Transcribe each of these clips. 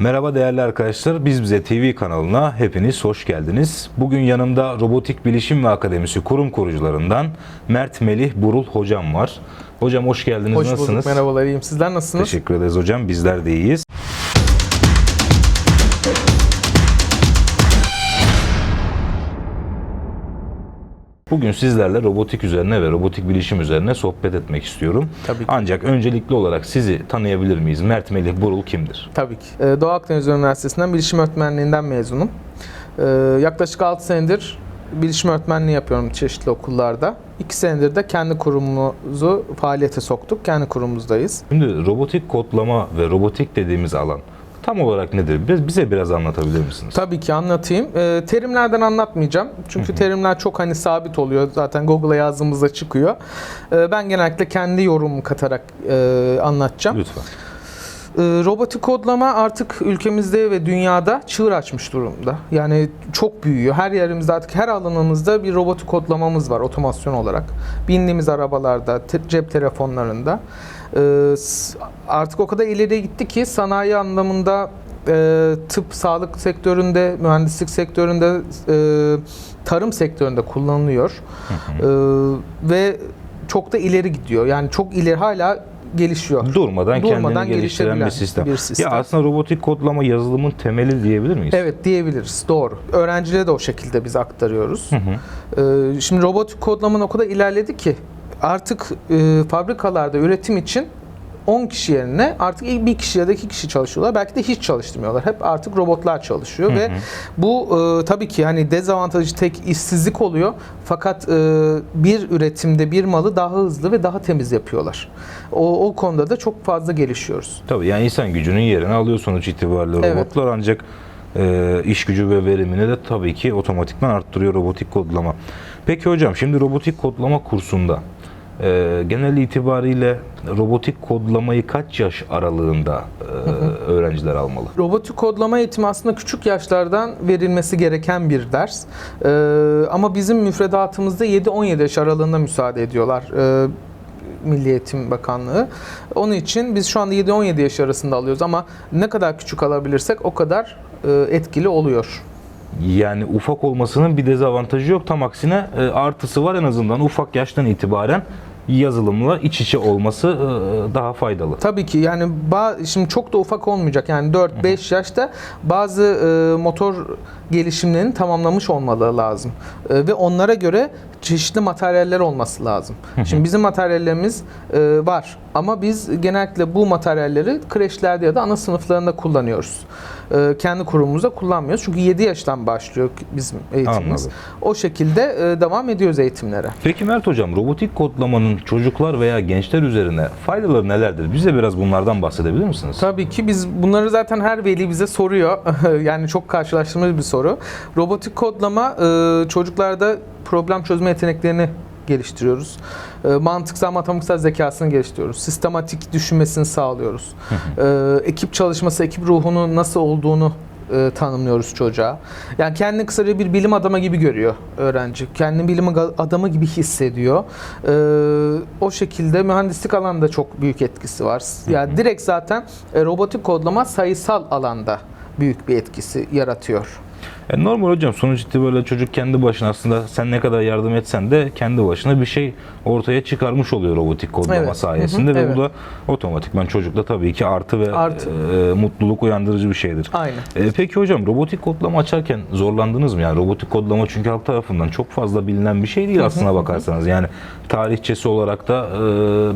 Merhaba değerli arkadaşlar, Biz Bize TV kanalına hepiniz hoş geldiniz. Bugün yanımda Robotik Bilişim ve Akademisi kurum kurucularından Mert Melih Burul hocam var. Hocam hoş geldiniz, Hoş nasılsınız? bulduk. Merhabalar. iyiyim. Sizler nasılsınız? Teşekkür ederiz hocam, bizler de iyiyiz. Bugün sizlerle robotik üzerine ve robotik bilişim üzerine sohbet etmek istiyorum. Tabii ki. Ancak öncelikli olarak sizi tanıyabilir miyiz? Mert Melih Burul kimdir? Tabii ki. Ee, Doğu Akdeniz Üniversitesi'nden bilişim öğretmenliğinden mezunum. Ee, yaklaşık 6 senedir bilişim öğretmenliği yapıyorum çeşitli okullarda. 2 senedir de kendi kurumumuzu faaliyete soktuk. Kendi kurumumuzdayız. Şimdi robotik kodlama ve robotik dediğimiz alan tam olarak nedir? Biz bize biraz anlatabilir misiniz? Tabii ki anlatayım. Ee, terimlerden anlatmayacağım. Çünkü terimler çok hani sabit oluyor. Zaten Google'a yazdığımızda çıkıyor. Ee, ben genellikle kendi yorumumu katarak e, anlatacağım. Lütfen. Ee, Robotik kodlama artık ülkemizde ve dünyada çığır açmış durumda. Yani çok büyüyor. Her yerimizde artık her alanımızda bir robotik kodlamamız var otomasyon olarak. Bindiğimiz arabalarda, te- cep telefonlarında. Ee, Artık o kadar ileriye gitti ki sanayi anlamında e, tıp, sağlık sektöründe, mühendislik sektöründe, e, tarım sektöründe kullanılıyor. Ee, ve çok da ileri gidiyor. Yani çok ileri hala gelişiyor. Durmadan, Durmadan kendini geliştiren bir sistem. bir sistem. Ya aslında robotik kodlama yazılımın temeli diyebilir miyiz? Evet diyebiliriz. Doğru. Öğrencilere de o şekilde biz aktarıyoruz. Ee, şimdi robotik kodlamanın o kadar ilerledi ki artık e, fabrikalarda üretim için 10 kişi yerine artık bir kişi ya da iki kişi çalışıyorlar. Belki de hiç çalıştırmıyorlar. Hep artık robotlar çalışıyor ve bu e, tabii ki hani dezavantajı tek işsizlik oluyor. Fakat e, bir üretimde bir malı daha hızlı ve daha temiz yapıyorlar. O, o konuda da çok fazla gelişiyoruz. Tabii yani insan gücünün yerini alıyor sonuç itibariyle Evet. robotlar ancak e, iş gücü ve verimini de tabii ki otomatikman arttırıyor robotik kodlama. Peki hocam şimdi robotik kodlama kursunda e, genel itibariyle robotik kodlamayı kaç yaş aralığında e, öğrenciler almalı? Robotik kodlama eğitimi aslında küçük yaşlardan verilmesi gereken bir ders. Ee, ama bizim müfredatımızda 7-17 yaş aralığında müsaade ediyorlar. Ee, Milli Eğitim Bakanlığı. Onun için biz şu anda 7-17 yaş arasında alıyoruz ama ne kadar küçük alabilirsek o kadar e, etkili oluyor. Yani ufak olmasının bir dezavantajı yok. Tam aksine e, artısı var en azından ufak yaştan itibaren yazılımla iç içe olması e, daha faydalı. Tabii ki yani şimdi çok da ufak olmayacak. Yani 4-5 yaşta bazı e, motor gelişimlerini tamamlamış olmaları lazım. E, ve onlara göre çeşitli materyaller olması lazım. Şimdi bizim materyallerimiz e, var ama biz genellikle bu materyalleri kreşlerde ya da ana sınıflarında kullanıyoruz. E, kendi kurumumuzda kullanmıyoruz. Çünkü 7 yaştan başlıyor bizim eğitimimiz. Anladım. O şekilde e, devam ediyoruz eğitimlere. Peki Mert Hocam robotik kodlamanın çocuklar veya gençler üzerine faydaları nelerdir? Bize biraz bunlardan bahsedebilir misiniz? Tabii ki biz bunları zaten her veli bize soruyor. yani çok karşılaştığımız bir soru. Robotik kodlama e, çocuklarda problem çözme yeteneklerini geliştiriyoruz. E, mantıksal matematiksel zekasını geliştiriyoruz. Sistematik düşünmesini sağlıyoruz. E, ekip çalışması, ekip ruhunu nasıl olduğunu e, tanımlıyoruz çocuğa. Yani kendini kısaca bir bilim adamı gibi görüyor öğrenci. Kendini bilim adamı gibi hissediyor. E, o şekilde mühendislik alanında çok büyük etkisi var. Yani direkt zaten e, robotik kodlama sayısal alanda büyük bir etkisi yaratıyor. E, normal hocam sonuç itibariyle çocuk kendi başına aslında sen ne kadar yardım etsen de kendi başına bir şey ortaya çıkarmış oluyor robotik kodlama Evet. sayesinde Hı hı, ve evet. bu da otomatikman çocukta tabii ki artı ve Artı. e, mutluluk uyandırıcı bir şeydir. Aynen. E, peki hocam robotik kodlama açarken zorlandınız mı? Yani robotik kodlama çünkü halk tarafından çok fazla bilinen bir şey değil aslına bakarsanız. Yani tarihçesi olarak da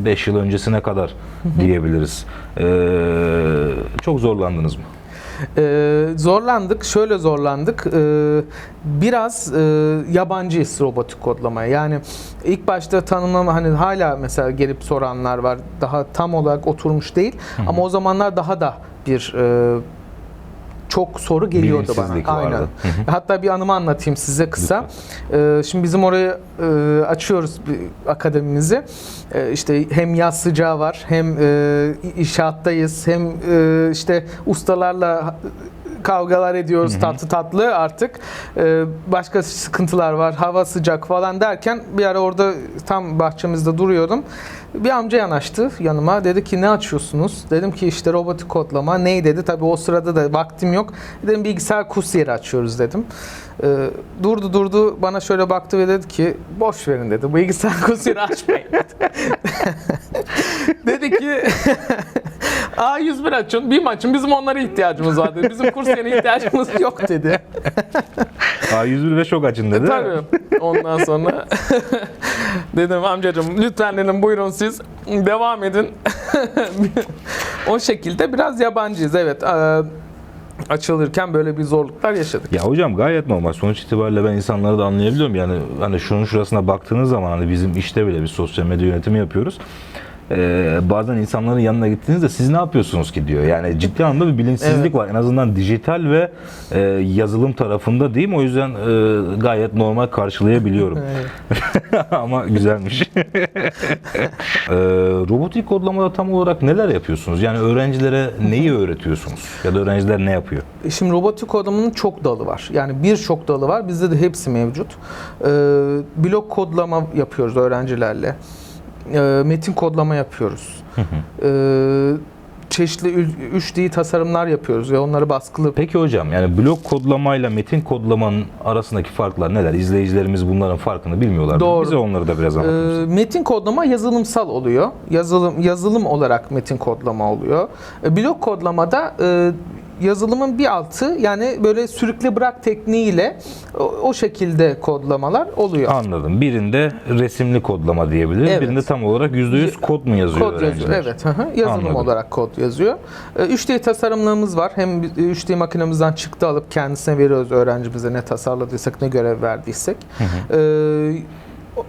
5 yıl öncesine kadar diyebiliriz. E, çok zorlandınız mı? Ee, zorlandık. Şöyle zorlandık. Ee, biraz e, yabancıyız robotik kodlamaya. Yani ilk başta tanımlama hani hala mesela gelip soranlar var. Daha tam olarak oturmuş değil. Ama o zamanlar daha da bir e, çok soru geliyordu bana. Vardı. Aynen. Hı Hatta bir anımı anlatayım size kısa. Ee, şimdi bizim orayı e, açıyoruz bir akademimizi. Ee, işte hem yaz sıcağı var, hem e, inşaattayız, hem e, işte ustalarla kavgalar ediyoruz tatlı tatlı artık. Ee, başka sıkıntılar var. Hava sıcak falan derken bir ara orada tam bahçemizde duruyordum. Bir amca yanaştı yanıma. Dedi ki ne açıyorsunuz? Dedim ki işte robotik kodlama. Ney dedi. Tabii o sırada da vaktim yok. Dedim bilgisayar kurs yeri açıyoruz dedim. Ee, durdu durdu bana şöyle baktı ve dedi ki boş verin dedi. Bilgisayar kurs yeri açmayın dedi. dedi ki A101 açın, BİM açın. Bizim onlara ihtiyacımız var dedi. Bizim kurs yerine ihtiyacımız yok dedi. A101 ve şok açın dedi. Tabii. Ondan sonra dedim amcacığım lütfen dedim buyurun siz devam edin. o şekilde biraz yabancıyız evet. Ee, açılırken böyle bir zorluklar yaşadık. Ya hocam gayet normal. Sonuç itibariyle ben insanları da anlayabiliyorum. Yani hani şunun şurasına baktığınız zaman hani bizim işte bile bir sosyal medya yönetimi yapıyoruz. Ee, bazen insanların yanına gittiğinizde siz ne yapıyorsunuz ki diyor. Yani ciddi anlamda bir bilinçsizlik Evet. var. En azından dijital ve e, yazılım tarafında diyeyim. O yüzden e, gayet normal karşılayabiliyorum. Ama güzelmiş. Ee, robotik kodlamada tam olarak neler yapıyorsunuz? Yani öğrencilere neyi öğretiyorsunuz? Ya da öğrenciler ne yapıyor? Şimdi robotik kodlamanın çok dalı var. Yani birçok dalı var. Bizde de hepsi mevcut. Ee, blok kodlama yapıyoruz öğrencilerle. Ee, metin kodlama yapıyoruz. Ee, çeşitli ül- 3D tasarımlar yapıyoruz ve onları baskılı Peki hocam yani blok kodlamayla metin kodlamanın arasındaki farklar neler? İzleyicilerimiz bunların farkını bilmiyorlar. Doğru. Bize onları da biraz anlatır mısın? Ee, metin kodlama yazılımsal oluyor. Yazılım yazılım olarak metin kodlama oluyor. E, blok kodlamada e, yazılımın bir altı yani böyle sürükle bırak tekniğiyle o, o şekilde kodlamalar oluyor. Anladım. Birinde resimli kodlama diyebiliriz. Evet. Birinde tam olarak %100 kod mu yazıyor Kod yazıyor. Evet. hı hı. Yazılım Anladım. olarak kod yazıyor. E, 3D tasarımlarımız var. Hem 3D makinemizden çıktı alıp kendisine veriyoruz öğrencimize ne tasarladıysak, ne görev verdiysek. E, o-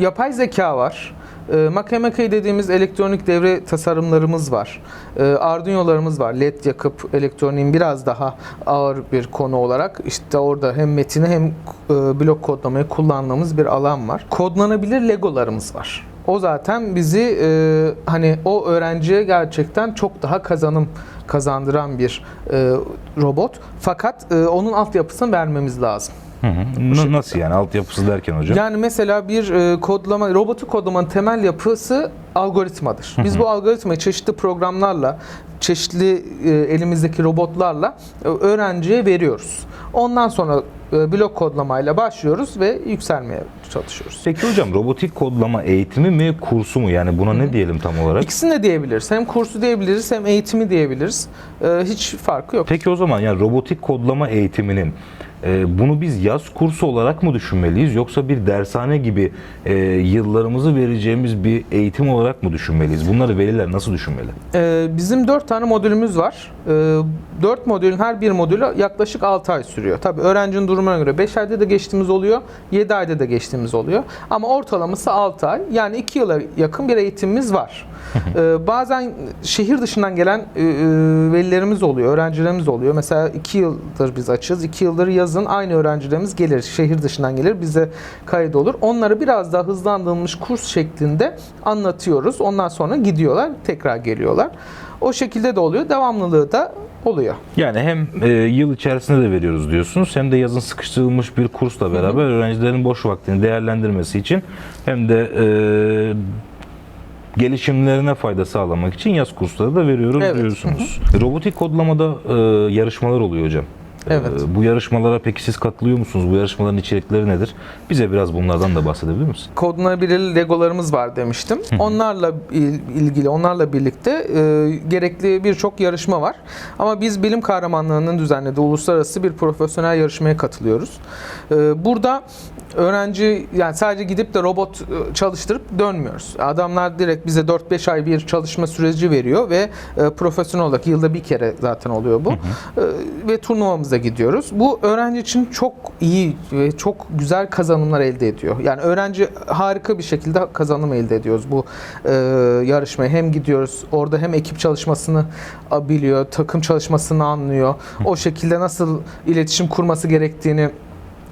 yapay zeka var. E, Makemekey dediğimiz elektronik devre tasarımlarımız var. E, Arduino'larımız var. LED yakıp elektroniğin biraz daha ağır bir konu olarak işte orada hem metini hem e, blok kodlamayı kullandığımız bir alan var. Kodlanabilir Legolarımız var. O zaten bizi e, hani o öğrenciye gerçekten çok daha kazanım kazandıran bir e, robot. Fakat e, onun altyapısını vermemiz lazım. Hı hı. N- Nasıl yani? Altyapısı derken hocam? Yani mesela bir e, kodlama, robotik kodlamanın temel yapısı algoritmadır. Biz bu algoritmayı çeşitli programlarla, çeşitli e, elimizdeki robotlarla e, öğrenciye veriyoruz. Ondan sonra e, blok kodlamayla başlıyoruz ve yükselmeye çalışıyoruz. Peki hocam robotik kodlama eğitimi mi kursu mu? Yani buna ne diyelim tam olarak? İkisini de diyebiliriz. Hem kursu diyebiliriz hem eğitimi diyebiliriz. E, hiç farkı yok. Peki o zaman yani robotik kodlama eğitiminin bunu biz yaz kursu olarak mı düşünmeliyiz yoksa bir dershane gibi e, yıllarımızı vereceğimiz bir eğitim olarak mı düşünmeliyiz? Bunları veliler nasıl düşünmeli? Ee, bizim 4 tane modülümüz var. Ee, 4 modülün her bir modülü yaklaşık 6 ay sürüyor. Tabii öğrencinin durumuna göre 5 ayda da geçtiğimiz oluyor, 7 ayda da geçtiğimiz oluyor. Ama ortalaması 6 ay. Yani 2 yıla yakın bir eğitimimiz var. Ee, bazen şehir dışından gelen e, e, velilerimiz oluyor, öğrencilerimiz oluyor. Mesela 2 yıldır biz açız. 2 yıldır yazın aynı öğrencilerimiz gelir. Şehir dışından gelir, bize kayıt olur. Onları biraz daha hızlandırılmış kurs şeklinde anlatıyoruz. Ondan sonra gidiyorlar, tekrar geliyorlar. O şekilde de oluyor. Devamlılığı da oluyor. Yani hem e, yıl içerisinde de veriyoruz diyorsunuz hem de yazın sıkıştırılmış bir kursla beraber öğrencilerin boş vaktini değerlendirmesi için hem de e, gelişimlerine fayda sağlamak için yaz kursları da veriyoruz Evet. diyorsunuz. Robotik kodlamada e, yarışmalar oluyor hocam. E, Evet. bu yarışmalara peki siz katılıyor musunuz? Bu yarışmaların içerikleri nedir? Bize biraz bunlardan da bahsedebilir misin? kodlanabilir legolarımız var demiştim. Onlarla il- ilgili, onlarla birlikte e, gerekli birçok yarışma var. Ama biz bilim kahramanlarının düzenlediği uluslararası bir profesyonel yarışmaya katılıyoruz. E, burada öğrenci yani sadece gidip de robot e, çalıştırıp dönmüyoruz. Adamlar direkt bize 4-5 ay bir çalışma süreci veriyor ve e, profesyonel olarak yılda bir kere zaten oluyor bu. E, ve turnuvamıza gidiyoruz. Bu öğrenci için çok iyi ve çok güzel kazanımlar elde ediyor. Yani öğrenci harika bir şekilde kazanım elde ediyoruz bu e, yarışmaya. Hem gidiyoruz orada hem ekip çalışmasını biliyor, takım çalışmasını anlıyor. O şekilde nasıl iletişim kurması gerektiğini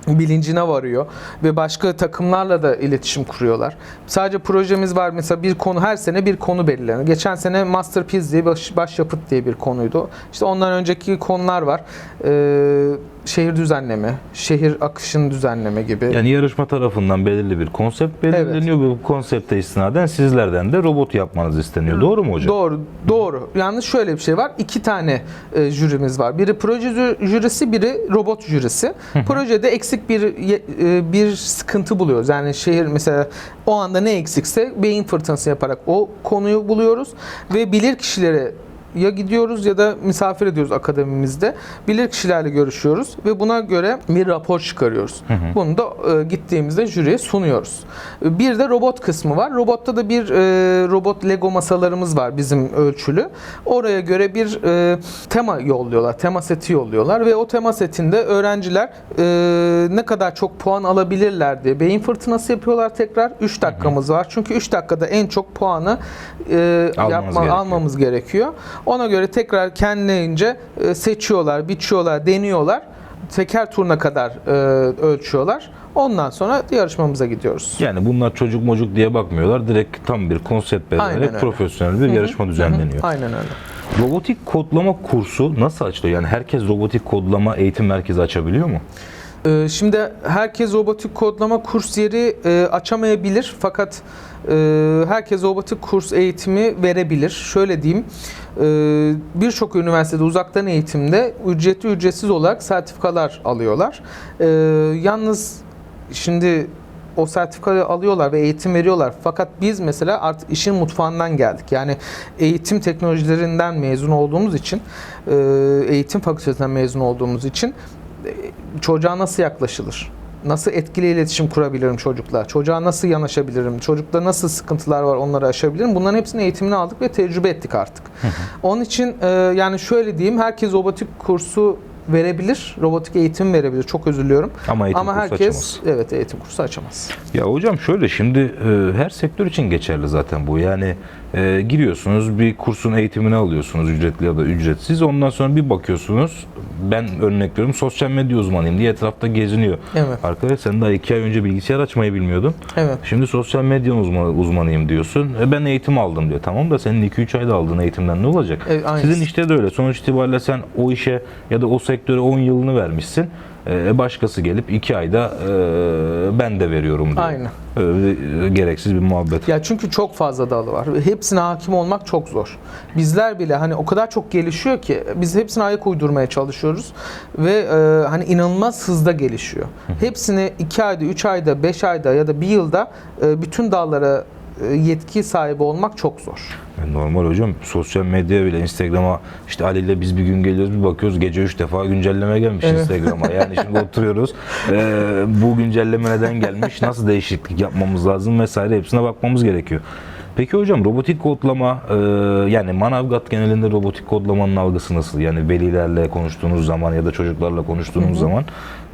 bilincine varıyor ve başka takımlarla da iletişim kuruyorlar. Sadece projemiz var mesela bir konu her sene bir konu belirleniyor. Geçen sene Masterpiece diye baş, başyapıt diye bir konuydu. İşte ondan önceki konular var. Ee, şehir düzenleme, şehir akışını düzenleme gibi. Yani yarışma tarafından belirli bir konsept belirleniyor ve bu konsepte istinaden sizlerden de robot yapmanız isteniyor. Doğru mu hocam? Doğru, doğru. Yalnız şöyle bir şey var. İki tane e, jürimiz var. Biri proje jü- jürisi, biri robot jürisi. Projede eksik bir e, bir sıkıntı buluyoruz. Yani şehir mesela o anda ne eksikse beyin fırtınası yaparak o konuyu buluyoruz ve bilir kişilere ya gidiyoruz ya da misafir ediyoruz akademimizde. Bilir kişilerle görüşüyoruz ve buna göre bir rapor çıkarıyoruz. Bunu da e, gittiğimizde jüriye sunuyoruz. Bir de robot kısmı var. Robotta da bir e, robot Lego masalarımız var bizim ölçülü. Oraya göre bir e, tema yolluyorlar, tema seti yolluyorlar ve o tema setinde öğrenciler e, ne kadar çok puan alabilirler diye beyin fırtınası yapıyorlar tekrar. 3 dakikamız var. Çünkü 3 dakikada en çok puanı e, Almanız yapma, gerekiyor. almamız gerekiyor. Ona göre tekrar kendilerince e, seçiyorlar, biçiyorlar, deniyorlar. Teker turuna kadar e, ölçüyorlar. Ondan sonra yarışmamıza gidiyoruz. Yani bunlar çocuk mocuk diye bakmıyorlar. Direkt tam bir konsept belirleyerek profesyonel bir yarışma düzenleniyor. Aynen öyle. Robotik kodlama kursu nasıl açılıyor? Yani herkes robotik kodlama eğitim merkezi açabiliyor mu? Ee, Şimdi herkes robotik kodlama kurs yeri e, açamayabilir fakat e, herkes robotik kurs eğitimi verebilir. Şöyle diyeyim, e, birçok üniversitede uzaktan eğitimde ücretli ücretsiz olarak sertifikalar alıyorlar. Yalnız şimdi o sertifikayı alıyorlar ve eğitim veriyorlar. Fakat biz mesela artık işin mutfağından geldik. Yani eğitim teknolojilerinden mezun olduğumuz için, eğitim fakültesinden mezun olduğumuz için çocuğa nasıl yaklaşılır? Nasıl etkili iletişim kurabilirim çocukla? Çocuğa nasıl yanaşabilirim? Çocukta nasıl sıkıntılar var onları aşabilirim? Bunların hepsinin eğitimini aldık ve tecrübe ettik artık. Onun için e, yani şöyle diyeyim herkes robotik kursu verebilir. Robotik eğitim verebilir. Çok özür diliyorum. Ama eğitim Ama kursu herkes açamaz. evet eğitim kursu açamaz. Ya hocam şöyle şimdi e, her sektör için geçerli zaten bu. Yani e, giriyorsunuz bir kursun eğitimini alıyorsunuz ücretli ya da ücretsiz. Ondan sonra bir bakıyorsunuz ben örnek veriyorum sosyal medya uzmanıyım diye etrafta geziniyor. Evet. Arkadaş sen daha iki ay önce bilgisayar açmayı bilmiyordun. Evet. Şimdi sosyal medya uzmanı, uzmanıyım diyorsun. E ben eğitim aldım diyor. Tamam da senin 2-3 ayda aldığın eğitimden ne olacak? E, aynısı. Sizin işte de öyle. Sonuç itibariyle sen o işe ya da o sektöre 10 yılını vermişsin. E, başkası gelip 2 ayda e, ben de veriyorum diyor. Aynen. E, gereksiz bir muhabbet. Ya çünkü çok fazla dalı var. Hepsine hakim olmak çok zor. Bizler bile hani o kadar çok gelişiyor ki biz hepsine ayak uydurmaya çalışıyoruz ve e, hani inanılmaz hızda gelişiyor. Hepsini 2 ayda, 3 ayda, 5 ayda ya da 1 yılda e, bütün dallara yetki sahibi olmak çok zor. Yani Normal hocam sosyal medya bile Instagram'a işte Ali ile biz bir gün geliyoruz bir bakıyoruz gece 3 defa güncelleme gelmiş Evet. Instagram'a. Yani şimdi oturuyoruz e, bu güncelleme neden gelmiş nasıl değişiklik yapmamız lazım vesaire hepsine bakmamız gerekiyor. Peki hocam robotik kodlama e, yani Manavgat genelinde robotik kodlamanın algısı nasıl? Yani velilerle konuştuğunuz zaman ya da çocuklarla konuştuğunuz zaman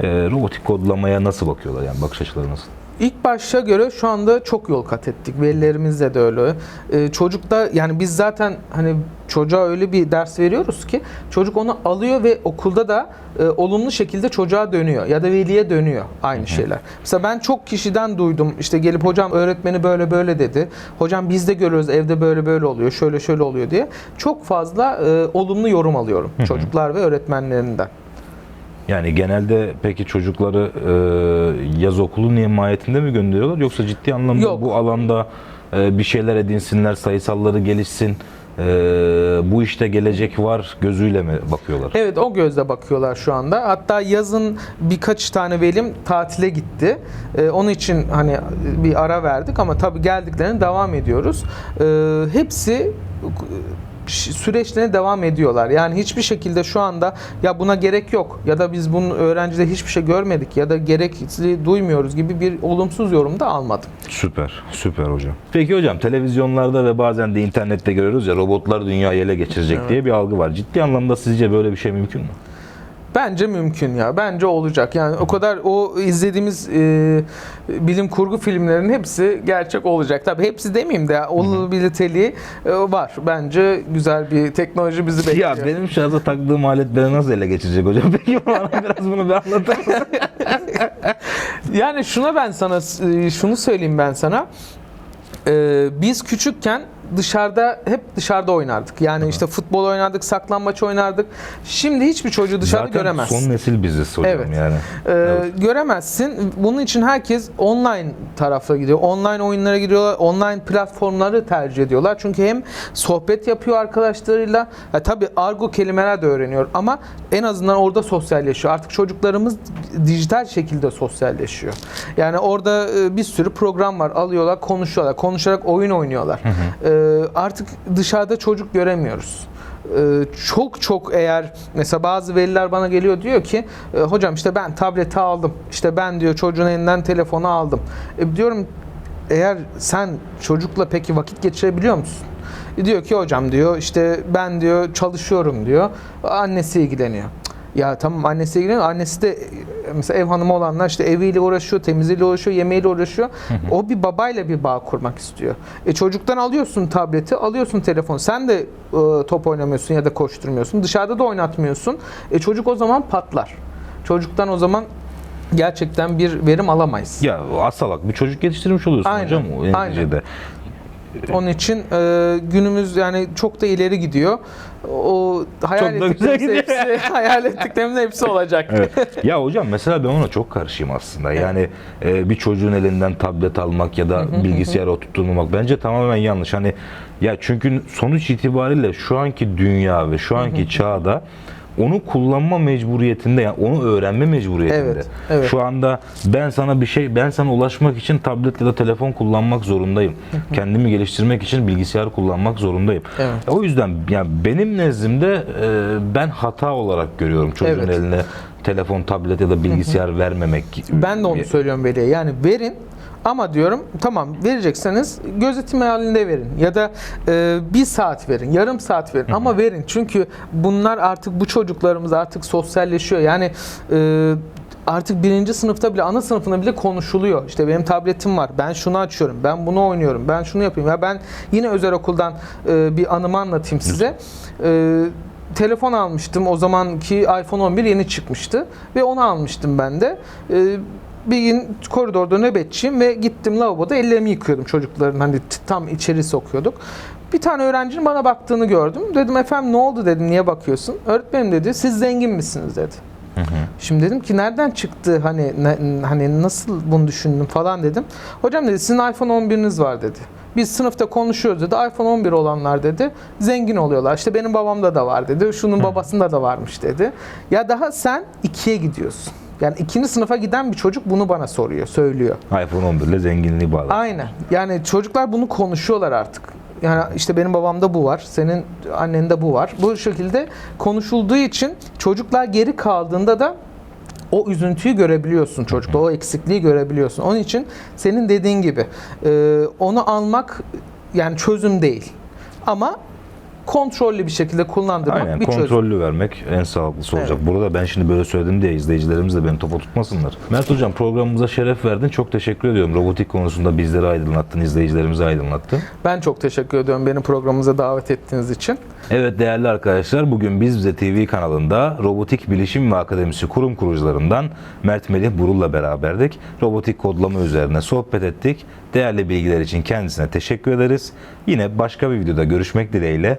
e, robotik kodlamaya nasıl bakıyorlar yani bakış açıları nasıl? İlk başta göre şu anda çok yol kat ettik. Velilerimizle de öyle. Ee, çocukta yani biz zaten hani çocuğa öyle bir ders veriyoruz ki çocuk onu alıyor ve okulda da e, olumlu şekilde çocuğa dönüyor ya da veliye dönüyor aynı şeyler. Mesela ben çok kişiden duydum işte gelip hocam öğretmeni böyle böyle dedi. Hocam biz de görüyoruz evde böyle böyle oluyor şöyle şöyle oluyor diye. Çok fazla e, olumlu yorum alıyorum çocuklar ve öğretmenlerinden. Yani genelde peki çocukları e, yaz okulu nihayetinde mi gönderiyorlar yoksa ciddi anlamda Yok. bu alanda e, bir şeyler edinsinler, sayısalları gelişsin, e, bu işte gelecek var gözüyle mi bakıyorlar? Evet o gözle bakıyorlar şu anda. Hatta yazın birkaç tane velim tatile gitti. Ee, onun için hani bir ara verdik ama tabii geldiklerine devam ediyoruz. Ee, hepsi süreçlerine devam ediyorlar. Yani hiçbir şekilde şu anda ya buna gerek yok ya da biz bunun öğrencide hiçbir şey görmedik ya da gerekli duymuyoruz gibi bir olumsuz yorum da almadım. Süper, süper hocam. Peki hocam televizyonlarda ve bazen de internette görüyoruz ya robotlar dünyayı ele geçirecek diye bir algı var. Ciddi anlamda sizce böyle bir şey mümkün mü? Bence mümkün ya. Bence olacak. Yani o kadar o izlediğimiz e, bilim kurgu filmlerinin hepsi gerçek olacak. Tabii hepsi demeyeyim de olabiliteliği e, var. Bence güzel bir teknoloji bizi bekliyor. Ya benim şu anda taktığım alet beni nasıl ele geçirecek hocam? Peki bana biraz bunu bir anlatır mısın? yani şuna ben sana e, şunu söyleyeyim ben sana. Ee, biz küçükken dışarıda hep dışarıda oynardık. Yani işte futbol oynardık, saklambaç oynardık. Şimdi hiçbir çocuğu dışarıda Zaten göremezsin. son nesil biziz hocam Evet. yani. Ee, Evet. Göremezsin. Bunun için herkes online tarafa gidiyor. Online oyunlara giriyorlar. Online platformları tercih ediyorlar. Çünkü hem sohbet yapıyor arkadaşlarıyla. Ya tabii argo kelimeler de öğreniyor ama en azından orada sosyalleşiyor. Artık çocuklarımız dijital şekilde sosyalleşiyor. Yani orada e, bir sürü program var. Alıyorlar, konuşuyorlar. Konuşarak oyun oynuyorlar. Ee, artık dışarıda çocuk göremiyoruz. Ee, çok çok eğer mesela bazı veliler bana geliyor diyor ki "E, hocam işte ben tableti aldım işte ben diyor çocuğun elinden telefonu aldım e, diyorum eğer sen çocukla peki vakit geçirebiliyor musun? E, diyor ki hocam diyor işte ben diyor çalışıyorum diyor annesi ilgileniyor. Ya tamam annesi ilgileniyor. Annesi de mesela ev hanımı olanlar işte eviyle uğraşıyor, temizliğiyle uğraşıyor, yemeğiyle uğraşıyor. O bir babayla bir bağ kurmak istiyor. E çocuktan alıyorsun tableti, alıyorsun telefonu. Sen de e, top oynamıyorsun ya da koşturmuyorsun. Dışarıda da oynatmıyorsun. E çocuk o zaman patlar. Çocuktan o zaman gerçekten bir verim alamayız. Ya asalak bir çocuk yetiştirmiş oluyorsun Aynen, hocam o aynen. Onun için e, günümüz yani çok da ileri gidiyor. O hayal Çok da güzel ettiklerimiz hepsi, hayal ettiklerimiz hepsi olacak. Evet. ya hocam mesela ben ona çok karşıyım aslında. Yani e, bir çocuğun elinden tablet almak ya da bilgisayara oturtturmamak bence tamamen yanlış. Hani ya çünkü sonuç itibariyle şu anki dünya ve şu anki çağda onu kullanma mecburiyetinde yani onu öğrenme mecburiyetinde. Evet, evet. Şu anda ben sana bir şey ben sana ulaşmak için tablet ya da telefon kullanmak zorundayım. Kendimi geliştirmek için bilgisayar kullanmak zorundayım. Evet. O yüzden yani benim nezdimde e, ben hata olarak görüyorum çocuğun Evet. eline telefon, tablet ya da bilgisayar vermemek. Ben de onu söylüyorum veliye. Yani verin ama diyorum tamam verecekseniz gözetim halinde verin ya da e, bir saat verin, yarım saat verin ama verin çünkü bunlar artık bu çocuklarımız artık sosyalleşiyor. Yani e, artık birinci sınıfta bile ana sınıfında bile konuşuluyor. İşte benim tabletim var. Ben şunu açıyorum. Ben bunu oynuyorum. Ben şunu yapayım. Ya ben yine özel okuldan e, bir anımı anlatayım size. E, telefon almıştım. O zamanki iPhone 11 yeni çıkmıştı ve onu almıştım ben de. E, bir gün koridorda nöbetçiyim ve gittim lavaboda ellerimi yıkıyordum çocukların hani tam içeri sokuyorduk. Bir tane öğrencinin bana baktığını gördüm. Dedim efendim ne oldu dedim niye bakıyorsun? Öğretmenim dedi siz zengin misiniz dedi. Şimdi dedim ki nereden çıktı hani ne- hani nasıl bunu düşündün falan dedim. Hocam dedi sizin iPhone 11'iniz var dedi. Biz sınıfta konuşuyoruz dedi. iPhone 11 olanlar dedi zengin oluyorlar. İşte benim babamda da var dedi. Şunun babasında da varmış dedi. Ya daha sen ikiye gidiyorsun. Yani ikinci sınıfa giden bir çocuk bunu bana soruyor, söylüyor. iPhone 11 ile zenginliği bağlı. Aynen. Yani çocuklar bunu konuşuyorlar artık. Yani işte benim babamda bu var, senin annende bu var. Bu şekilde konuşulduğu için çocuklar geri kaldığında da o üzüntüyü görebiliyorsun çocukta, o eksikliği görebiliyorsun. Onun için senin dediğin gibi onu almak yani çözüm değil. Ama kontrollü bir şekilde kullandırmak Aynen bir çözüm. kontrollü vermek en sağlıklısı olacak. Burada ben şimdi böyle söyledim diye izleyicilerimiz de beni topa tutmasınlar. Mert Hocam programımıza şeref verdin. Çok teşekkür ediyorum. Robotik konusunda bizleri aydınlattın, izleyicilerimizi aydınlattın. Ben çok teşekkür ediyorum beni programımıza davet ettiğiniz için. Evet değerli arkadaşlar bugün Biz Bize TV kanalında Robotik Bilişim ve Akademisi kurum kurucularından Mert Melih Burul'la beraberdik. Robotik kodlama üzerine sohbet ettik. Değerli bilgiler için kendisine teşekkür ederiz. Yine başka bir videoda görüşmek dileğiyle